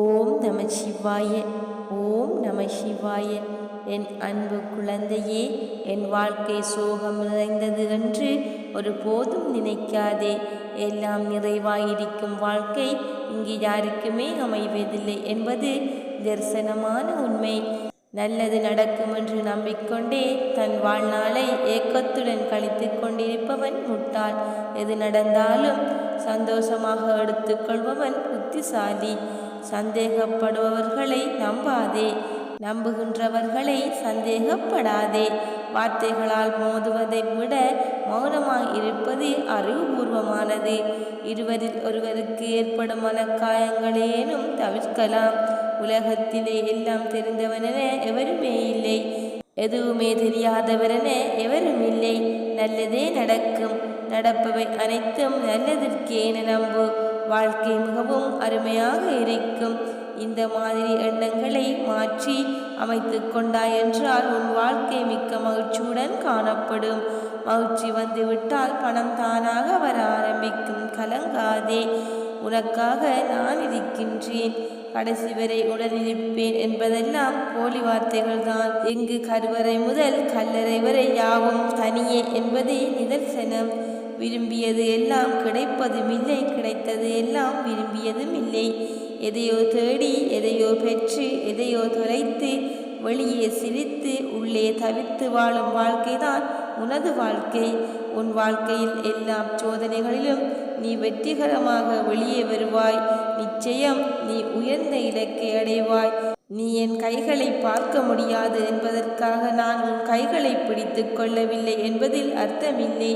ஓம் நம சிவாய ஓம் நம சிவாய. என் அன்பு குழந்தையே என் வாழ்க்கை சோகம் நிறைந்தது என்று ஒரு போதும் நினைக்காதே. எல்லாம் நிறைவாயிருக்கும் வாழ்க்கை இங்கு யாருக்குமே அமைவதில்லை என்பது தரிசனமான உண்மை. நல்லது நடக்கும் என்று நம்பிக்கொண்டே தன் வாழ்நாளை ஏக்கத்துடன் கழித்து கொண்டிருப்பவன் முட்டாள். எது நடந்தாலும் சந்தோஷமாக எடுத்துக்கொள்பவன் புத்திசாலி. சந்தேகப்படுபவர்களை நம்பாதே. நம்புகின்றவர்களை சந்தேகப்படாதே. வார்த்தைகளால் மோதுவதை விட மௌனமாய் இருப்பது அறிவுபூர்வமானது. இருவரில் ஒருவருக்கு ஏற்படும் மனக்காயங்களேனும் தவிர்க்கலாம். உலகத்திலே எல்லாம் தெரிந்தவனென எவருமே இல்லை. எதுவுமே தெரியாதவரென எவரும் இல்லை. நல்லதே நடக்கும். நடப்பவை அனைத்தும் நல்லதற்கே நம்பு. வாழ்க்கை மிகவும் அருமையாக இருக்கும். இந்த மாதிரி எண்ணங்களை மாற்றி அமைத்து கொண்டாய் என்றால் உன் வாழ்க்கை மிக்க மகிழ்ச்சியுடன் காணப்படும். மகிழ்ச்சி வந்துவிட்டால் பணம் தானாக வர ஆரம்பிக்கும். கலங்காதே உனக்காக நான் இருக்கின்றேன். கடைசி வரை உடனிருப்பேன் என்பதெல்லாம் போலி வார்த்தைகள் தான் எங்கு கருவறை முதல் கல்லறை வரை யாவும் தனியே என்பதே நிதர்சனம். விரும்பியது எல்லாம் கிடைப்பதும் இல்லை கிடைத்தது எல்லாம் விரும்பியதும் இல்லை. எதையோ தேடி எதையோ பெற்று எதையோ தொலைத்து வெளியே சிரித்து உள்ளே தவித்து வாழும் வாழ்க்கைதான் உனது வாழ்க்கை. உன் வாழ்க்கையில் எல்லா சோதனைகளிலும் நீ வெற்றிகரமாக வெளியே வருவாய். நிச்சயம் நீ உயர்ந்த இலக்கை அடைவாய். நீ என் கைகளை பார்க்க முடியாது என்பதற்காக நான் உன் கைகளை பிடித்து கொள்ளவில்லை என்பதில் அர்த்தமில்லை.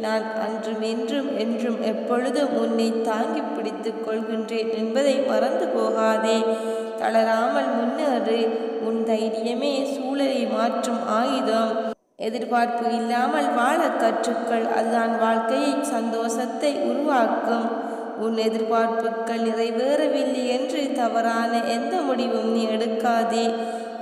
நான் அன்றும் என்றும் என்றும் எப்பொழுதும் உன்னை தாங்கி பிடித்துக் கொள்கின்றேன் என்பதை மறந்து போகாதே. தளராமல் முன்னேறு. உன் தைரியமே சூழலை மாற்றும் ஆயுதம். எதிர்பார்ப்பு இல்லாமல் வாழ கற்றுக்கள். அதுதான் வாழ்க்கையை சந்தோஷத்தை உருவாக்கும். உன் எதிர்பார்ப்புகள் நிறைவேறவில்லை என்று தவறான எந்த முடிவும் நீ எடுக்காதே.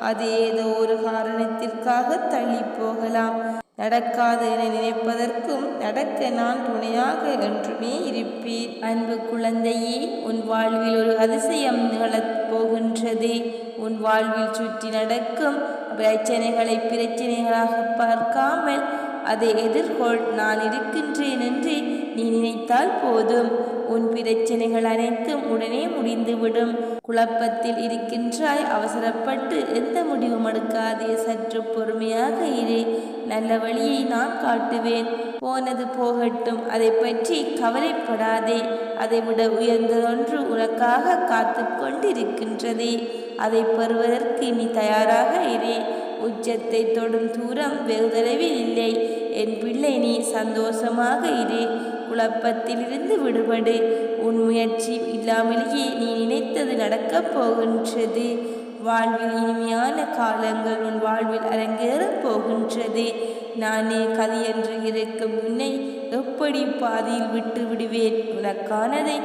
அது ஏதோ ஒரு காரணத்திற்காக தள்ளி போகலாம். நடக்காது என நினைப்பதற்கும் நடக்க நான் துணையாக என்றுமே இருப்பேன். அன்பு குழந்தையே உன் வாழ்வில் ஒரு அதிசயம் நிகழப் போகின்றது. உன் வாழ்வில் சுற்றி நடக்கும் பிரச்சனைகளை பிரச்சனைகளாக பார்க்காமல் அதை எதிர்கொள் நான் இருக்கின்றேன் என்று நீ நினைத்தால் போதும். உன் பிரச்சனைகள் அனைத்தும் உடனே முடிந்துவிடும். குழப்பத்தில் இருக்கின்றாய் அவசரப்பட்டு எந்த முடிவும் எடுக்காதே. சற்று பொறுமையாக இரு. நல்ல வழியை நான் காட்டுவேன். போனது போகட்டும். அதை பற்றி கவலைப்படாதே. அதை விட உயர்ந்ததொன்று உனக்காக காத்து கொண்டிருக்கின்றது. அதை பெறுவதற்கு நீ தயாராக இரு. உச்சத்தை தொடும் தூரம் வெகு தொலைவில் இல்லை. என் பிள்ளை நீ சந்தோஷமாக இரு. குழப்பத்திலிருந்து விடுபடு. உன் முயற்சி இல்லாமலேயே நீ நினைத்தது நடக்கப் போகின்றது. வாழ்வில் இனிமையான காலங்கள் உன் வாழ்வில் அரங்கேறப் போகின்றது. நானே கதை என்று இருக்கும் உன்னை எப்படி பாதியில் விட்டு விடுவேன்? உனக்கானதை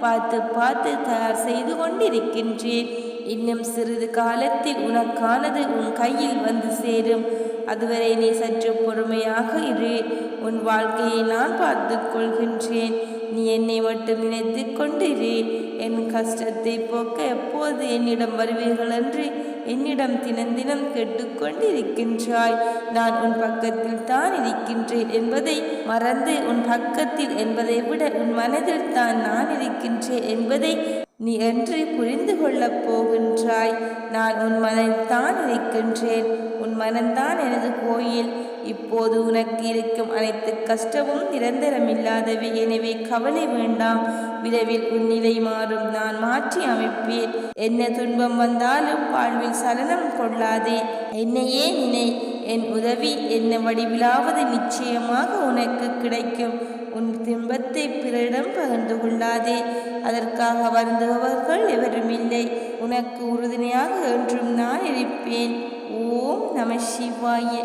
பார்த்து பார்த்து தயார் செய்து கொண்டிருக்கின்றேன். இன்னும் சிறிது காலத்தில் உனக்கானது உன் கையில் வந்து சேரும். அதுவரை நீ சற்று பொறுமையாக இரு. உன் வாழ்க்கையை நான் பார்த்து கொள்கின்றேன். நீ என்னை மட்டும் நினைத்து கொண்டிரு. என் கஷ்டத்தை போக்க எப்போது என்னிடம் வருவீர்கள் என்று என்னிடம் தினம் தினம் கேட்டுக்கொண்டிருக்கின்றாய். நான் உன் பக்கத்தில் தான் இருக்கின்றேன் என்பதை மறந்து உன் பக்கத்தில் என்பதை விட உன் மனதில் தான் நான் இருக்கின்றேன் என்பதை நீ என்று புரிந்து கொள்ளப் போகின்றாய். நான் உன் மனதில் இருக்கின்றேன் உன் மனம்தான் எனது கோயில். இப்போது உனக்கு இருக்கும் அனைத்து கஷ்டமும் நிரந்தரமில்லாதவை. எனவே கவலை வேண்டாம். விரைவில் உன் நிலை மாறும். நான் மாற்றி அமைப்பேன். என்ன துன்பம் வந்தாலும் வாழ்வில் சலனம் கொள்ளாதே. என்னையே நினை. என் உதவி என்ன வடிவிலாவது நிச்சயமாக உனக்கு கிடைக்கும். உன் திம்பத்தை பிறரிடம் பகிர்ந்து கொள்ளாதே. அதற்காக வருந்துபவர்கள் எவருமில்லை உனக்கு உறுதுணையாக என்றும் நான் இருப்பேன். ஓம் நம சிவாய.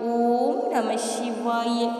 ஓம் நம சிவாய.